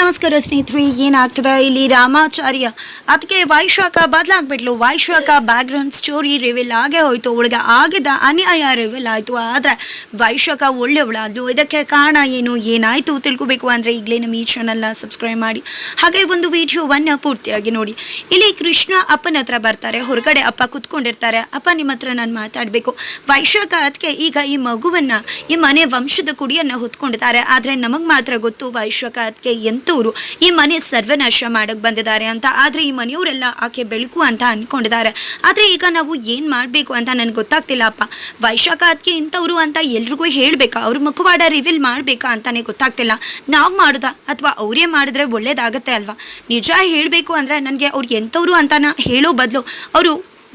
ನಮಸ್ಕಾರ ಸ್ನೇಹಿತರೆ, ಏನಾಗ್ತದೆ? ಇಲ್ಲಿ ರಾಮಾಚಾರ್ಯ. ಅದಕ್ಕೆ ವೈಶಾಖ ಬದಲಾಗ್ಬಿಟ್ಲು. ವೈಶಾಖ ಬ್ಯಾಕ್ಗ್ರೌಂಡ್ ಸ್ಟೋರಿ ರಿವೀಲ್ ಆಗೇ ಹೋಯ್ತು. ಅವಳಿಗೆ ಆಗಿದ್ದ ಅನ್ಯಾಯ ರಿವೀಲ್ ಆಯಿತು. ಆದರೆ ವೈಶಾಖ ಒಳ್ಳೆಯವಳಾದ್ಲು. ಇದಕ್ಕೆ ಕಾರಣ ಏನು? ಏನಾಯಿತು ತಿಳ್ಕೊಬೇಕು ಅಂದರೆ ಈಗಲೇ ನಮ್ಮ ಈ ಚಾನಲ್ನ ಸಬ್ಸ್ಕ್ರೈಬ್ ಮಾಡಿ. ಹಾಗೆ ಒಂದು ವಿಡಿಯೋವನ್ನು ಪೂರ್ತಿಯಾಗಿ ನೋಡಿ. ಇಲ್ಲಿ ಕೃಷ್ಣ ಅಪ್ಪನ ಹತ್ರ ಬರ್ತಾರೆ. ಹೊರಗಡೆ ಅಪ್ಪ ಕುತ್ಕೊಂಡಿರ್ತಾರೆ. ಅಪ್ಪ ನಿಮ್ಮ ಹತ್ರ ನಾನು ಮಾತಾಡಬೇಕು. ವೈಶಾಖ ಅದಕ್ಕೆ ಈಗ ಈ ಮಗುವನ್ನು, ಈ ಮನೆ ವಂಶದ ಕುಡಿಯನ್ನು ಹೊತ್ಕೊಂಡಿದ್ದಾರೆ. ಆದರೆ ನಮಗೆ ಮಾತ್ರ ಗೊತ್ತು ವೈಶಾಖ ಅದಕ್ಕೆ ಎಂಥವ್ರು ಈ ಮನೆ ಸರ್ವನಾಶ ಮಾಡಕ್ಕೆ ಬಂದಿದ್ದಾರೆ ಅಂತ. ಆದರೆ ಈ ಮನೆಯವರೆಲ್ಲ ಆಕೆ ಬೆಳಕು ಅಂತ ಅಂದ್ಕೊಂಡಿದ್ದಾರೆ ಆದರೆ ಈಗ ನಾವು ಏನು ಮಾಡಬೇಕು ಅಂತ ನನಗೆ ಗೊತ್ತಾಗ್ತಿಲ್ಲ ಅಪ್ಪ. ವೈಶಾಖ ಅದಕ್ಕೆ ಇಂಥವ್ರು ಅಂತ ಎಲ್ರಿಗೂ ಹೇಳಬೇಕಾ? ಅವ್ರ ಮುಖವಾಡ ರಿವೀಲ್ ಮಾಡಬೇಕಾ ಅಂತಾನೆ ಗೊತ್ತಾಗ್ತಿಲ್ಲ. ನಾವು ಮಾಡೋದಾ? ಅಥವಾ ಅವರೇ ಮಾಡಿದ್ರೆ ಒಳ್ಳೇದಾಗತ್ತೆ ಅಲ್ವಾ? ನಿಜ ಹೇಳಬೇಕು ಅಂದರೆ ನನಗೆ ಅವ್ರು ಎಂಥವ್ರು ಅಂತ ಹೇಳೋ ಬದಲು, ಅವರು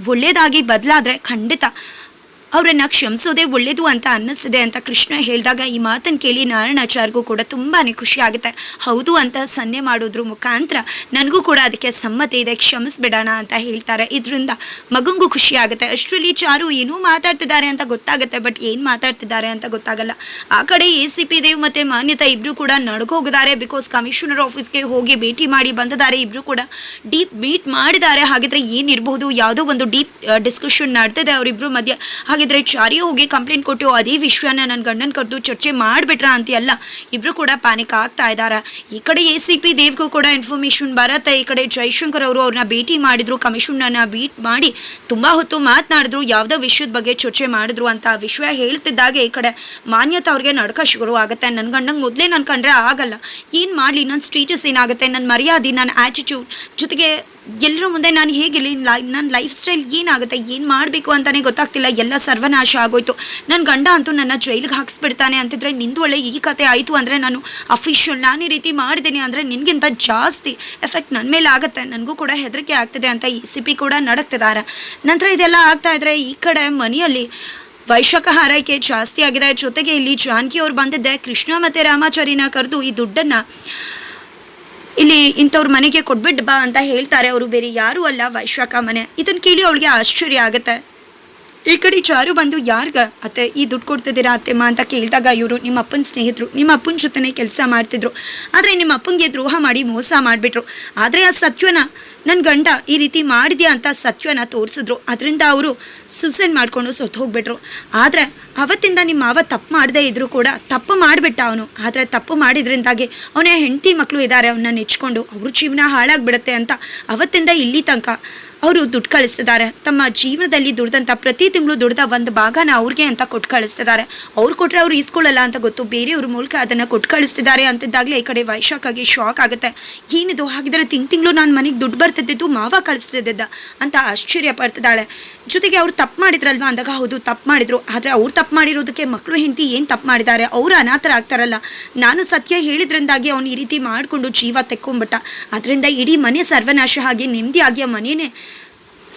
ಒಳ್ಳೇದಾಗಿ ಬದಲಾದರೆ ಖಂಡಿತ ಅವರನ್ನು ಕ್ಷಮಿಸೋದೇ ಒಳ್ಳೇದು ಅಂತ ಅನ್ನಿಸ್ತಿದೆ ಅಂತ ಕೃಷ್ಣ ಹೇಳಿದಾಗ ಈ ಮಾತನ್ನು ಕೇಳಿ ನಾರಾಯಣಾಚಾರ್ಗೂ ಕೂಡ ತುಂಬಾ ಖುಷಿ ಆಗುತ್ತೆ. ಹೌದು ಅಂತ ಸನ್ನೆ ಮಾಡೋದ್ರ ಮುಖಾಂತರ ನನಗೂ ಕೂಡ ಅದಕ್ಕೆ ಸಮ್ಮತಿ ಇದೆ, ಕ್ಷಮಿಸ್ಬಿಡೋಣ ಅಂತ ಹೇಳ್ತಾರೆ. ಇದರಿಂದ ಮಗಂಗೂ ಖುಷಿ ಆಗುತ್ತೆ. ಅಷ್ಟರಲ್ಲಿ ಚಾರು ಏನೂ ಮಾತಾಡ್ತಿದ್ದಾರೆ ಅಂತ ಗೊತ್ತಾಗುತ್ತೆ, ಬಟ್ ಏನು ಮಾತಾಡ್ತಿದ್ದಾರೆ ಅಂತ ಗೊತ್ತಾಗಲ್ಲ. ಆ ಕಡೆ ಎ ಸಿ ಪಿ ದೇವ್ ಮತ್ತು ಮಾನ್ಯತಾ ಇಬ್ಬರು ಕೂಡ ನಡ್ಕೋಗಿದ್ದಾರೆ ಬಿಕಾಸ್ ಕಮಿಷನರ್ ಆಫೀಸ್ಗೆ ಹೋಗಿ ಭೇಟಿ ಮಾಡಿ ಬಂದಿದ್ದಾರೆ. ಇಬ್ಬರು ಕೂಡ ಡೀಪ್ ಮೀಟ್ ಮಾಡಿದ್ದಾರೆ. ಹಾಗಿದ್ರೆ ಏನಿರಬಹುದು ಯಾವುದೋ ಒಂದು ಡೀಪ್ ಡಿಸ್ಕಷನ್ ನಡೆದಿದೆ ಅವರಿಬ್ಬರು ಮಧ್ಯೆ. ಹಾಗಿದ್ರೆ ಚಾರಿ ಹೋಗಿ ಕಂಪ್ಲೇಂಟ್ ಕೊಟ್ಟು ಅದೇ ವಿಷಯನ ನನ್ನ ಗಂಡನ ಕರೆದು ಚರ್ಚೆ ಮಾಡಿಬಿಟ್ರ ಅಂತೆಲ್ಲ ಇಬ್ರು ಕೂಡ ಪ್ಯಾನಿಕ್ ಆಗ್ತಾ ಇದ್ದಾರೆ ಈ ಕಡೆ ಎ ಸಿ ಪಿ ದೇವ್ಗೂ ಕೂಡ ಇನ್ಫಾರ್ಮೇಶನ್ ಬರುತ್ತೆ. ಈ ಕಡೆ ಜೈಶಂಕರ್ ಅವರು ಅವ್ರನ್ನ ಭೇಟಿ ಮಾಡಿದ್ರು. ಕಮಿಷನ್ನ ಬೀಟ್ ಮಾಡಿ ತುಂಬಾ ಹೊತ್ತು ಮಾತನಾಡಿದ್ರು. ಯಾವುದೋ ವಿಷಯದ ಬಗ್ಗೆ ಚರ್ಚೆ ಮಾಡಿದ್ರು ಅಂತ ವಿಷಯ ಹೇಳ್ತಿದ್ದಾಗೆ. ಈ ಕಡೆ ಮಾನ್ಯತೆ ಅವ್ರಿಗೆ ನಡ್ಕ ಶುರು ಆಗುತ್ತೆ. ನನ್ನ ಗಂಡಂಗೆ ಮೊದಲೇ ನಾನು ಕಂಡ್ರೆ ಆಗಲ್ಲ. ಏನು ಮಾಡಲಿ? ನನ್ನ ಸ್ಟೇಟಸ್ ಏನಾಗುತ್ತೆ? ನನ್ನ ಮರ್ಯಾದೆ ನನ್ನ ಆ್ಯಟಿಟ್ಯೂಡ್ ಜೊತೆಗೆ ಎಲ್ಲರ ಮುಂದೆ ನಾನು ಹೇಗಿರಲಿ ನನ್ನ ಲೈಫ್ ಸ್ಟೈಲ್ ಏನಾಗುತ್ತೆ, ಏನು ಮಾಡಬೇಕು ಅಂತಲೇ ಗೊತ್ತಾಗ್ತಿಲ್ಲ. ಎಲ್ಲ ಸರ್ವನಾಶ ಆಗೋಯ್ತು. ನನ್ನ ಗಂಡ ಅಂತೂ ನನ್ನ ಜೈಲಿಗೆ ಹಾಕಿಸ್ಬಿಡ್ತಾನೆ ಅಂತಿದ್ರೆ ನಿಂದು ಒಳ್ಳೆ ಈ ಕತೆ ಆಯಿತು ಅಂದರೆ ನಾನು ಅಫಿಷಿಯಲ್ ನಾನು ಈ ರೀತಿ ಮಾಡಿದ್ದೀನಿ ಅಂದರೆ ನಿನಗಿಂತ ಜಾಸ್ತಿ ಎಫೆಕ್ಟ್ ನನ್ನ ಮೇಲೆ ಆಗುತ್ತೆ. ನನಗೂ ಕೂಡ ಹೆದರಿಕೆ ಆಗ್ತಿದೆ ಅಂತ ಇ ಸಿ ಪಿ ಕೂಡ ನಡಕ್ತಿದ್ದಾರೆ ನಂತರ ಇದೆಲ್ಲ ಆಗ್ತಾ ಇದ್ರೆ ಈ ಕಡೆ ಮನೆಯಲ್ಲಿ ವೈಶಾಖ ಹಾರೈಕೆ ಜಾಸ್ತಿ ಆಗಿದೆ. ಜೊತೆಗೆ ಇಲ್ಲಿ ಜಾನಕಿ ಬಂದಿದ್ದೆ. ಕೃಷ್ಣ ಮತ್ತು ರಾಮಾಚಾರ್ಯನ ಕರೆದು ಈ ದುಡ್ಡನ್ನು ಇಲ್ಲಿ ಇಂಥವ್ರ ಮನೆಗೆ ಕೊಟ್ಬಿಟ್ಟು ಬಾ ಅಂತ ಹೇಳ್ತಾರೆ. ಅವರು ಬೇರೆ ಯಾರೂ ಅಲ್ಲ ವೈಶ್ವಕ ಮನೆ. ಇದನ್ನು ಕೇಳಿ ಅವಳಿಗೆ ಆಶ್ಚರ್ಯ ಆಗುತ್ತೆ. ಈ ಕಡೆ ಚಾರು ಬಂದು ಯಾರ್ಗ? ಅತ್ತೆ, ಈ ದುಡ್ಡು ಕೊಡ್ತಿದ್ದೀರಾ ಅತ್ತೆಮ್ಮ ಅಂತ ಕೇಳಿದಾಗ ಇವರು ನಿಮ್ಮ ಅಪ್ಪನ ಸ್ನೇಹಿತರು, ನಿಮ್ಮ ಅಪ್ಪನ ಜೊತೆನೇ ಕೆಲಸ ಮಾಡ್ತಿದ್ರು. ಆದರೆ ನಿಮ್ಮ ಅಪ್ಪನಿಗೆ ದ್ರೋಹ ಮಾಡಿ ಮೋಸ ಮಾಡಿಬಿಟ್ರು. ಆದರೆ ಆ ಸತ್ಯನ ನನ್ನ ಗಂಡ ಈ ರೀತಿ ಮಾಡಿದ್ಯಾ ಅಂತ ಸತ್ಯನ ತೋರಿಸಿದ್ರು. ಅದರಿಂದ ಅವರು ಸುಸೈಡ್ ಮಾಡಿಕೊಂಡು ಸೊತ್ತು ಹೋಗ್ಬಿಟ್ರು. ಆದರೆ ಅವತ್ತಿಂದ ನಿಮ್ಮ ಮಾವ ತಪ್ಪು ಮಾಡದೇ ಇದ್ದರೂ ಕೂಡ ತಪ್ಪು ಮಾಡಿಬಿಟ್ಟ ಅವನು. ಆದರೆ ತಪ್ಪು ಮಾಡಿದ್ರಿಂದಾಗಿ ಅವನ ಹೆಂಡತಿ ಮಕ್ಕಳು ಇದ್ದಾರೆ ಅವನ್ನ ನೆಚ್ಕೊಂಡು ಅವ್ರ ಜೀವನ ಹಾಳಾಗ್ಬಿಡುತ್ತೆ ಅಂತ ಅವತ್ತಿಂದ ಇಲ್ಲಿ ತನಕ ಅವರು ದುಡ್ಡು ಕಳಿಸ್ತಿದ್ದಾರೆ ತಮ್ಮ ಜೀವನದಲ್ಲಿ ದುಡ್ದಂಥ ಪ್ರತಿ ತಿಂಗಳು ದುಡ್ದ ಒಂದು ಭಾಗನ ಅವ್ರಿಗೆ ಅಂತ ಕೊಟ್ಟು ಕಳಿಸ್ತಿದ್ದಾರೆ ಅವ್ರು ಕೊಟ್ಟರೆ ಅವ್ರು ಈಸ್ಕೊಳ್ಳಲ್ಲ ಅಂತ ಗೊತ್ತು. ಬೇರೆಯವ್ರ ಮೂಲಕ ಅದನ್ನು ಕೊಟ್ಟು ಕಳಿಸ್ತಿದ್ದಾರೆ ಅಂತಿದ್ದಾಗಲೇ ಈ ಕಡೆ ವೈಶಾಖಾಗಿ ಶಾಕ್ ಆಗುತ್ತೆ. ಏನಿದು? ಹಾಗಿದ್ರೆ ತಿಂಗ್ ತಿಂಗಳು ನಾನು ಮನೆಗೆ ದುಡ್ಡು ಬರ್ತಿದ್ದಿದ್ದು ಮಾವ ಕಳಿಸ್ತಿದ್ದ ಅಂತ ಆಶ್ಚರ್ಯ ಪಡ್ತಿದ್ದಾಳೆ. ಜೊತೆಗೆ ಅವ್ರು ತಪ್ಪು ಮಾಡಿದ್ರಲ್ವಾ ಅಂದಾಗ, ಹೌದು, ತಪ್ಪು ಮಾಡಿದ್ರು. ಆದರೆ ಅವ್ರು ತಪ್ಪು ಮಾಡಿರೋದಕ್ಕೆ ಮಕ್ಕಳು ಹೆಂಡತಿ ಏನು ತಪ್ಪು ಮಾಡಿದ್ದಾರೆ? ಅವರು ಅನಾಥರ ಆಗ್ತಾರಲ್ಲ. ನಾನು ಸತ್ಯ ಹೇಳಿದ್ರಿಂದಾಗಿ ಅವ್ನು ಈ ರೀತಿ ಮಾಡಿಕೊಂಡು ಜೀವ ತೆಕ್ಕೊಂಬಿಟ್ಟ ಅದರಿಂದ ಇಡೀ ಮನೆ ಸರ್ವನಾಶ ಆಗಿ ನೆಮ್ಮದಿಯಾಗಿ ಆ ಮನೆಯೇ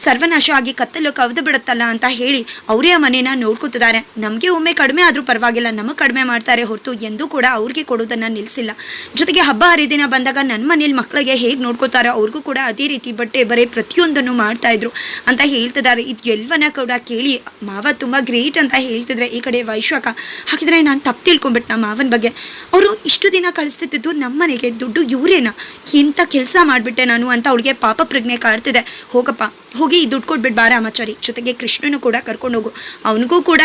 ಸರ್ವನಾಶ ಆಗಿ ಕತ್ತಲು ಕವಿದು ಬಿಡುತ್ತಲ್ಲ ಅಂತ ಹೇಳಿ ಅವರೇ ಆ ಮನೇನ ನೋಡ್ಕೊತಿದ್ದಾರೆ. ನಮಗೆ ಒಮ್ಮೆ ಕಡಿಮೆ ಆದರೂ ಪರವಾಗಿಲ್ಲ, ನಮಗೆ ಕಡಿಮೆ ಮಾಡ್ತಾರೆ ಹೊರತು ಎಂದೂ ಕೂಡ ಅವ್ರಿಗೆ ಕೊಡೋದನ್ನು ನಿಲ್ಲಿಸಿಲ್ಲ ಜೊತೆಗೆ ಹಬ್ಬ ಹರಿದಿನ ಬಂದಾಗ ನನ್ನ ಮನೇಲಿ ಮಕ್ಕಳಿಗೆ ಹೇಗೆ ನೋಡ್ಕೋತಾರೋ ಅವ್ರಿಗೂ ಕೂಡ ಅದೇ ರೀತಿ ಬಟ್ಟೆ ಬರೀ ಪ್ರತಿಯೊಂದನ್ನು ಮಾಡ್ತಾ ಇದ್ರು ಅಂತ ಹೇಳ್ತಿದ್ದಾರೆ. ಇದು ಎಲ್ವನ ಕೂಡ ಕೇಳಿ ಮಾವ ತುಂಬ ಗ್ರೇಟ್ ಅಂತ ಹೇಳ್ತಿದ್ರೆ ಈ ಕಡೆ ವೈಶಾಖ. ಹಾಗಿದ್ರೆ ನಾನು ತಪ್ಪು ತಿಳ್ಕೊಂಬಿಟ್ಟು ನಮ್ಮ ಮಾವನ ಬಗ್ಗೆ? ಅವರು ಇಷ್ಟು ದಿನ ಕಳಿಸ್ತಿದ್ದು ನಮ್ಮ ಮನೆಗೆ, ದುಡ್ಡು ಇವರೇನ? ಇಂಥ ಕೆಲಸ ಮಾಡಿಬಿಟ್ಟೆ ನಾನು ಅಂತ ಅವಳಿಗೆ ಪಾಪ ಪ್ರಜ್ಞೆ ಕಾಡ್ತಿದೆ ಹೋಗಪ್ಪ, ಹೋಗಿ. ಈ ದುಡ್ಡು ಕೊಟ್ಬಿಟ್ಟು ಬಾ ರಾಮಾಚಾರಿ ಜೊತೆಗೆ ಕೃಷ್ಣನು ಕೂಡ ಕರ್ಕೊಂಡು ಹೋಗು. ಅವನಿಗೂ ಕೂಡ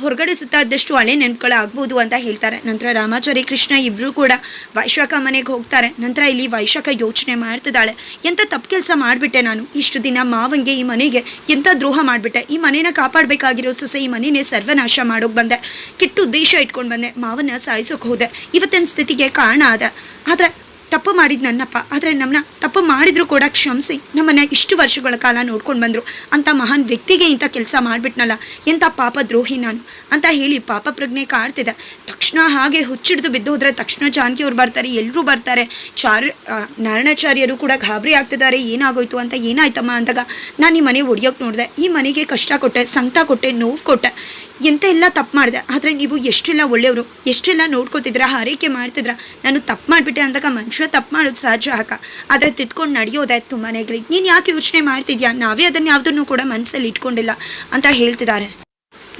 ಹೊರಗಡೆ ಸುತ್ತಾದಷ್ಟು ಹಳೆ ನೆನ್ಪುಗಳು ಆಗ್ಬೋದು ಅಂತ ಹೇಳ್ತಾರೆ. ನಂತರ ರಾಮಾಚಾರಿ, ಕೃಷ್ಣ ಇಬ್ಬರೂ ಕೂಡ ವೈಶಾಖ ಮನೆಗೆ ಹೋಗ್ತಾರೆ. ನಂತರ ಇಲ್ಲಿ ವೈಶಾಖ ಯೋಚನೆ ಮಾಡ್ತಿದ್ದಾಳೆ. ಎಂಥ ತಪ್ಪು ಕೆಲಸ ಮಾಡಿಬಿಟ್ಟೆ ನಾನು? ಇಷ್ಟು ದಿನ ಮಾವಂಗೆ ಈ ಮನೆಗೆ ಎಂಥ ದ್ರೋಹ ಮಾಡಿಬಿಟ್ಟೆ? ಈ ಮನೇನ ಕಾಪಾಡಬೇಕಾಗಿರೋ ಸಸ ಈ ಮನೇನೆ ಸರ್ವನಾಶ ಮಾಡೋಕೆ ಬಂದೆ. ಕೆಟ್ಟ ಉದ್ದೇಶ ಇಟ್ಕೊಂಡು ಬಂದೆ. ಮಾವನ್ನ ಸಾಯಿಸೋಕೆ ಹೋದೆ. ಇವತ್ತಿನ ಸ್ಥಿತಿಗೆ ಕಾರಣ ಆದ? ಆದರೆ ತಪ್ಪು ಮಾಡಿದ ನನ್ನಪ್ಪ. ಆದರೆ ನಮ್ಮನ್ನ ತಪ್ಪು ಮಾಡಿದ್ರು ಕೂಡ ಕ್ಷಮಿಸಿ. ನಮ್ಮನ್ನ ಇಷ್ಟು ವರ್ಷಗಳ ಕಾಲ ನೋಡ್ಕೊಂಡು ಬಂದರು. ಅಂತ ಮಹಾನ್ ವ್ಯಕ್ತಿಗೆ ಇಂಥ ಕೆಲಸ ಮಾಡಿಬಿಟ್ನಲ್ಲ. ಎಂಥ ಪಾಪ ದ್ರೋಹಿ ನಾನು. ಅಂತ ಹೇಳಿ ಪಾಪ ಪ್ರಜ್ಞೆ ಕಾಡ್ತಿದೆ. ತಕ್ಷಣ ಹಾಗೆ ಹುಚ್ಚಿಡ್ದು ಬಿದ್ದು ಹೋದರೆ ತಕ್ಷಣ ಜಾನಕಿ ಅವ್ರು ಬರ್ತಾರೆ ಎಲ್ಲರೂ ಬರ್ತಾರೆ. ಚಾರ್ ನಾರಾಯಣಾಚಾರ್ಯರು ಕೂಡ ಗಾಬರಿ ಆಗ್ತಿದ್ದಾರೆ. ಏನಾಗೋಯ್ತು ಅಂತ ಏನಾಯ್ತಮ್ಮ ಅಂದಾಗ, ನಾನು ಈ ಮನೆ ಒಡಿಯೋಕೆ ನೋಡಿದೆ. ಈ ಮನೆಗೆ ಕಷ್ಟ ಕೊಟ್ಟೆ, ಸಂಕಟ ಕೊಟ್ಟೆ, ನೋವು ಕೊಟ್ಟೆ. ಎಂತ ಎಲ್ಲ ತಪ್ಪು ಮಾಡಿದೆ. ಆದರೆ ನೀವು ಎಷ್ಟೆಲ್ಲ ಒಳ್ಳೆಯವರು, ಎಷ್ಟೆಲ್ಲ ನೋಡ್ಕೋತಿದ್ರ ಹಾರೈಕೆ ಮಾಡ್ತಿದ್ರ ನಾನು ತಪ್ಪು ಮಾಡಿಬಿಟ್ಟೆ ಅಂದಾಗ ಮನುಷ್ಯ ತಪ್ಪು ಮಾಡೋದು ಸಹಜ ಹಾಕ ಆದರೆ ತಿದ್ಕೊಂಡು ನಡೆಯೋದಾಯ್ತು ತುಂಬಾ ಗ್ರೇಟ್ ನೀನು ಯಾಕೆ ಯೋಚನೆ ಮಾಡ್ತಿದ್ಯಾ? ನಾವೇ ಅದನ್ನು ಯಾವುದನ್ನು ಕೂಡ ಮನಸ್ಸಲ್ಲಿ ಇಟ್ಕೊಂಡಿಲ್ಲ ಅಂತ ಹೇಳ್ತಿದ್ದಾರೆ.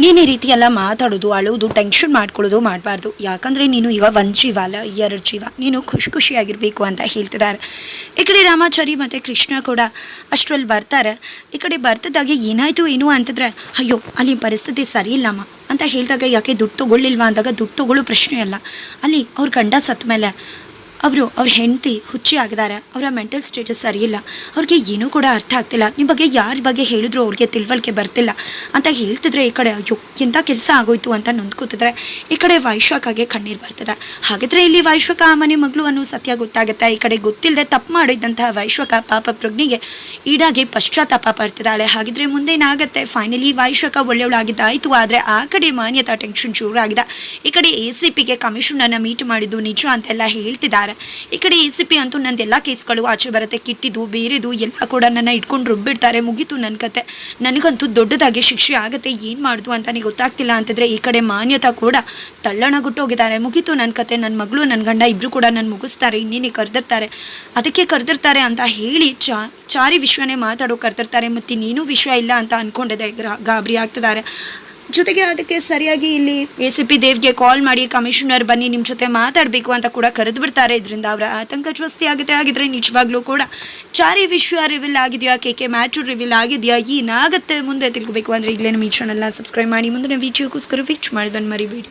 ನೀನು ಈ ರೀತಿ ಎಲ್ಲ ಮಾತಾಡೋದು, ಅಳೋದು ಟೆನ್ಷನ್ ಮಾಡ್ಕೊಳ್ಳೋದು ಮಾಡಬಾರ್ದು. ಯಾಕಂದರೆ ನೀನು ಈಗ ಒಂದು ಜೀವ ಅಲ್ಲ ಎರಡು ಜೀವ. ನೀನು ಖುಷಿ ಖುಷಿಯಾಗಿರಬೇಕು ಅಂತ ಹೇಳ್ತಿದ್ದಾರೆ. ಈ ಕಡೆ ರಾಮಾಚಾರಿ ಮತ್ತು ಕೃಷ್ಣ ಕೂಡ ಅಷ್ಟರಲ್ಲಿ ಬರ್ತಾರೆ. ಈ ಕಡೆ ಬರ್ತದಾಗೆ ಏನಾಯಿತು, ಏನು ಅಂತಂದ್ರೆ, ಅಯ್ಯೋ, ಅಲ್ಲಿ ಪರಿಸ್ಥಿತಿ ಸರಿ ಇಲ್ಲಮ್ಮ ಅಂತ ಹೇಳಿದಾಗ, ಯಾಕೆ ದುಡ್ಡು ತಗೊಳ್ಳಿಲ್ವಾ? ಅಂದಾಗ, ದುಡ್ಡು ತಗೊಳ್ಳೋ ಪ್ರಶ್ನೆ ಅಲ್ಲ. ಅಲ್ಲಿ ಅವ್ರ ಗಂಡ ಸತ್ತ ಮೇಲೆ ಅವರು, ಅವ್ರ ಹೆಂಡತಿ ಹುಚ್ಚಿ ಆಗಿದ್ದಾರೆ. ಅವರ ಮೆಂಟಲ್ ಸ್ಟೇಟಸ್ ಸರಿಯಿಲ್ಲ ಅವ್ರಿಗೆ ಏನೂ ಕೂಡ ಅರ್ಥ ಆಗ್ತಿಲ್ಲ. ನಿಮ್ಮ ಬಗ್ಗೆ ಯಾರ ಬಗ್ಗೆ ಹೇಳಿದ್ರು ಅವ್ರಿಗೆ ತಿಳುವಳಿಕೆ ಬರ್ತಿಲ್ಲ. ಅಂತ ಹೇಳ್ತಿದ್ರೆ ಈ ಕಡೆ, ಅಯ್ಯೋ ಎಂಥ ಕೆಲಸ ಆಗೋಯ್ತು? ಅಂತ ನೊಂದ್ಕೋತಿದ್ರೆ ಈ ಕಡೆ ವೈಶ್ವಕಾಗೆ ಕಣ್ಣೀರು ಬರ್ತದೆ. ಹಾಗಿದ್ರೆ ಇಲ್ಲಿ ವೈಶ್ವಕ ಆ ಮನೆ ಮಗಳು ಅನ್ನೋ ಸತ್ಯ ಗೊತ್ತಾಗುತ್ತೆ. ಈ ಕಡೆ ಗೊತ್ತಿಲ್ಲದೆ ತಪ್ಪು ಮಾಡಿದ್ದಂತಹ ವೈಶ್ವಕ ಪಾಪ ಪ್ರಜ್ಞೆಗೆ ಈಡಾಗಿ ಪಶ್ಚಾತ್ತಾಪ ಪಡ್ತಿದ್ದಾಳೆ. ಹಾಗಿದ್ರೆ ಮುಂದೇನಾಗತ್ತೆ ಫೈನಲಿ ವೈಶ್ವಕ ಒಳ್ಳೆಯವಳಾಗಿದ್ದಾಯಿತು. ಆದರೆ ಆ ಕಡೆ ಮಾನ್ಯತಾ ಟೆನ್ಷನ್ ಜೋರಾಗಿದೆ ಈ ಕಡೆ ಎ ಸಿ ಪಿಗೆ ಕಮಿಷನನ್ನು ಮೀಟ್ ಮಾಡಿದ್ದು ನಿಜ ಅಂತೆಲ್ಲ ಹೇಳ್ತಿದ್ದಾರೆ. ಈ ಕಡೆ ಎ ಸಿ ಪಿ ಅಂತೂ ನಂದೆಲ್ಲ ಕೇಸ್ಗಳು ಆಚೆ ಬರುತ್ತೆ, ಕಿಟ್ಟಿದ್ದು ಬೇರೆದು ಎಲ್ಲ ಕೂಡ ನನ್ನ ಇಟ್ಕೊಂಡು ರುಬ್ಬಿಡ್ತಾರೆ, ಮುಗೀತು ನನ್ನ ಕತೆ. ನನಗಂತೂ ದೊಡ್ಡದಾಗಿ ಶಿಕ್ಷೆ ಆಗುತ್ತೆ, ಏನು ಮಾಡೋದು ಅಂತಾನೆ ಗೊತ್ತಾಗ್ತಿಲ್ಲ ಅಂತಂದರೆ ಈ ಕಡೆ ಮಾನ್ಯತಾ ಕೂಡ ತಲ್ಲಣಗುಟ್ಟೋಗಿದ್ದಾರೆ. ಮುಗೀತು ನನ್ನ ಕತೆ ನನ್ನ ಮಗಳು ನನ್ನ ಗಂಡ ಇಬ್ಬರು ಕೂಡ ನನ್ನ ಮುಗಿಸ್ತಾರೆ, ಇನ್ನೇನೆ ಕರೆದಿರ್ತಾರೆ. ಅದಕ್ಕೆ ಕರೆದಿರ್ತಾರೆ ಅಂತ ಹೇಳಿ ಚಾ, ಚಾರಿ ವಿಶ್ವನೇ ಮಾತಾಡೋ ಕರೆದಿರ್ತಾರೆ, ಮತ್ತು ನೀನು ವಿಶ್ವ ಇಲ್ಲ ಅಂತ ಅಂದ್ಕೊಂಡಿದೆ ಗಾಬರಿ ಆಗ್ತಿದ್ದಾರೆ. ಜೊತೆಗೆ ಅದಕ್ಕೆ ಸರಿಯಾಗಿ ಇಲ್ಲಿ ಎ ಸಿ ಪಿ ದೇವ್ಗೆ ಕಾಲ್ ಮಾಡಿ, ಕಮಿಷನರ್ ಬನ್ನಿ ನಿಮ್ಮ ಜೊತೆ ಮಾತಾಡಬೇಕು ಅಂತ ಕೂಡ ಕರೆದು ಬಿಡ್ತಾರೆ. ಇದರಿಂದ ಅವರ ಆತಂಕ ಜಾಸ್ತಿ ಆಗುತ್ತೆ. ಆಗಿದ್ರೆ ನಿಜವಾಗ್ಲೂ ಕೂಡ ಚಾರಿ ವಿಶ್ವ ರಿವಿಲ್ ಆಗಿದೆಯಾ? ಕೆ ಕೆ ಮ್ಯಾಚು ರಿವಿಲ್ ಆಗಿದೆಯಾ? ಏನಾಗುತ್ತೆ? ಮುಂದೆ ತಿಳ್ಕೊಬೇಕು. ಅಂದರೆ ಈಗಲೇ ನಮ್ಮ ಈ ಚಾನಲ್ನ ಸಬ್ಸ್ಕ್ರೈಬ್ ಮಾಡಿ. ಮುಂದಿನ ವಿಡಿಯೋಗೋಸ್ಕರ ವೀಚ್ ಮಾಡಿದ್ದನ್ನು ಮರಿಬೇಡಿ.